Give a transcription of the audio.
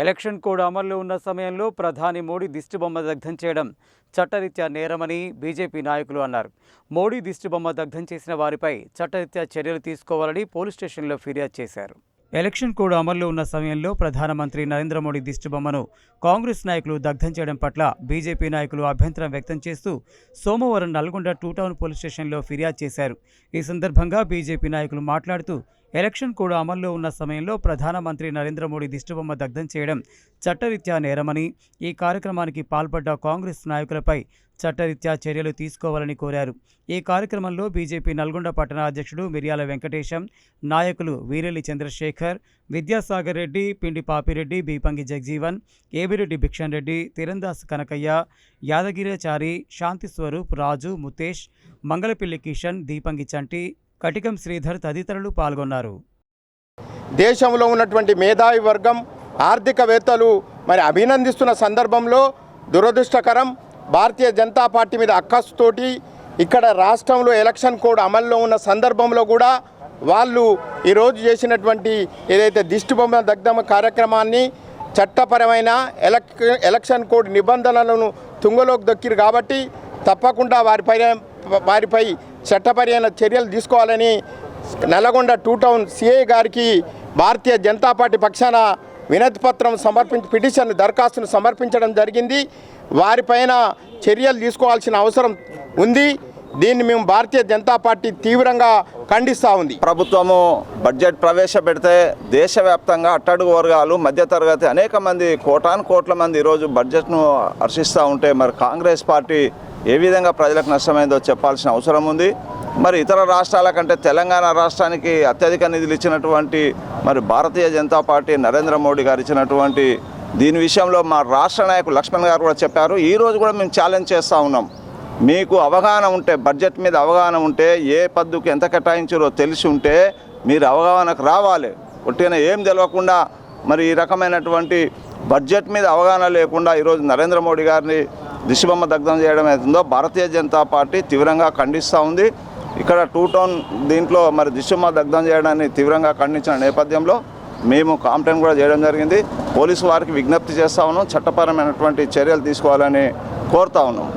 Election code అమల్లో ఉన్న సమయంలో ప్రధాని మోడీ దిష్టిబొమ్మ దగ్ధం చేయడం చట్టరీత్యా నేరమని బీజేపీ నాయకులు అన్నారు. మోడీ దిష్టిబొమ్మ దగ్ధం చేసిన వారిపై చట్టరీత్యా చర్యలు తీసుకోవాలని పోలీస్ స్టేషన్లో ఫిర్యాదు చేశారు. ఎలక్షన్ కోడ్ అమల్లో ఉన్న సమయంలో ప్రధానమంత్రి నరేంద్ర మోడీ దిష్టిబొమ్మను కాంగ్రెస్ నాయకులు దగ్ధం చేయడం పట్ల బీజేపీ నాయకులు అభ్యంతరం వ్యక్తం చేస్తూ సోమవారం నల్గొండ టూ టౌన్ పోలీస్ స్టేషన్లో ఫిర్యాదు చేశారు. ఈ సందర్భంగా బీజేపీ నాయకులు మాట్లాడుతూ ఎలక్షన్ కోడ్ అమల్లో ఉన్న సమయంలో ప్రధానమంత్రి నరేంద్ర మోడీ దిష్టిబొమ్మ దగ్ధం చేయడం చట్టరీత్యా నేరమని ఈ కార్యక్రమానికి పాల్పడ్డ కాంగ్రెస్ నాయకులపై చట్టరీత్యా చర్యలు తీసుకోవాలని కోరారు. ఈ కార్యక్రమంలో బీజేపీ నల్గొండ పట్టణ అధ్యక్షుడు మిర్యాల వెంకటేశం నాయకులు వీరెల్లి చంద్రశేఖర్ విద్యాసాగర్ రెడ్డి పిండి పాపిరెడ్డి బీపంగి జగజీవన్ ఏబిరెడ్డి భిక్షన్ రెడ్డి తిరందాస్ కనకయ్య యాదగిరాచారి శాంతి స్వరూప్ రాజు ముతేష్ మంగళపిల్లి కిషన్ దీపంగి చంటి కటికం శ్రీధర్ తదితరులు పాల్గొన్నారు. దేశంలో ఉన్నటువంటి మేధావి వర్గం ఆర్థికవేత్తలు మరి అభినందిస్తున్న సందర్భంలో దురదృష్టకరం భారతీయ జనతా పార్టీ మీద అక్కసుతోటి ఇక్కడ రాష్ట్రంలో ఎలక్షన్ కోడ్ అమల్లో ఉన్న సందర్భంలో కూడా వాళ్ళు ఈరోజు చేసినటువంటి ఏదైతే దిష్టిబొమ్మ దగ్ధమ కార్యక్రమాన్ని చట్టపరమైన ఎలక్ ఎలక్షన్ కోడ్ నిబంధనలను తుంగలోకి దొక్కిరు కాబట్టి తప్పకుండా వారిపై వారిపై చట్టపరమైన చర్యలు తీసుకోవాలని నల్లగొండ టూ టౌన్ సిఐ గారికి భారతీయ జనతా పార్టీ పక్షాన వినతి పత్రం సమర్పించి పిటిషన్ దరఖాస్తును సమర్పించడం జరిగింది. వారిపైన చర్యలు తీసుకోవాల్సిన అవసరం ఉంది. దీన్ని మేము భారతీయ జనతా పార్టీ తీవ్రంగా ఖండిస్తూ ఉంది. ప్రభుత్వము బడ్జెట్ ప్రవేశపెడితే దేశవ్యాప్తంగా అట్టడుగు వర్గాలు మధ్యతరగతి అనేక మంది కోటాను కోట్ల మంది ఈరోజు బడ్జెట్ను హర్షిస్తూ ఉంటే మరి కాంగ్రెస్ పార్టీ ఏ విధంగా ప్రజలకు నష్టమైందో చెప్పాల్సిన అవసరం ఉంది. మరి ఇతర రాష్ట్రాల కంటే తెలంగాణ రాష్ట్రానికి అత్యధిక నిధులు ఇచ్చినటువంటి మరి భారతీయ జనతా పార్టీ నరేంద్ర మోడీ గారు ఇచ్చినటువంటి దీని విషయంలో మా రాష్ట్ర నాయకులు లక్ష్మణ్ గారు కూడా చెప్పారు. ఈరోజు కూడా మేము ఛాలెంజ్ చేస్తూ ఉన్నాం. మీకు అవగాహన ఉంటే బడ్జెట్ మీద అవగాహన ఉంటే ఏ పద్దుకు ఎంత కేటాయించారో తెలిసి ఉంటే మీరు అవగాహనకు రావాలి. ఒట్టిన ఏం తెలియకుండా మరి ఈ రకమైనటువంటి బడ్జెట్ మీద అవగాహన లేకుండా ఈరోజు నరేంద్ర మోడీ గారిని దిశబొమ్మ దగ్ధం చేయడం అవుతుందో భారతీయ జనతా పార్టీ తీవ్రంగా ఖండిస్తూ ఉంది. ఇక్కడ టూ టౌన్ దీంట్లో మరి దిశబొమ్మ దగ్ధం చేయడాన్ని తీవ్రంగా ఖండించిన నేపథ్యంలో మేము కాంప్లైంట్ కూడా చేయడం జరిగింది. పోలీసు వారికి విజ్ఞప్తి చేస్తా ఉన్నాం. చట్టపరమైనటువంటి చర్యలు తీసుకోవాలని కోరుతా ఉన్నాం.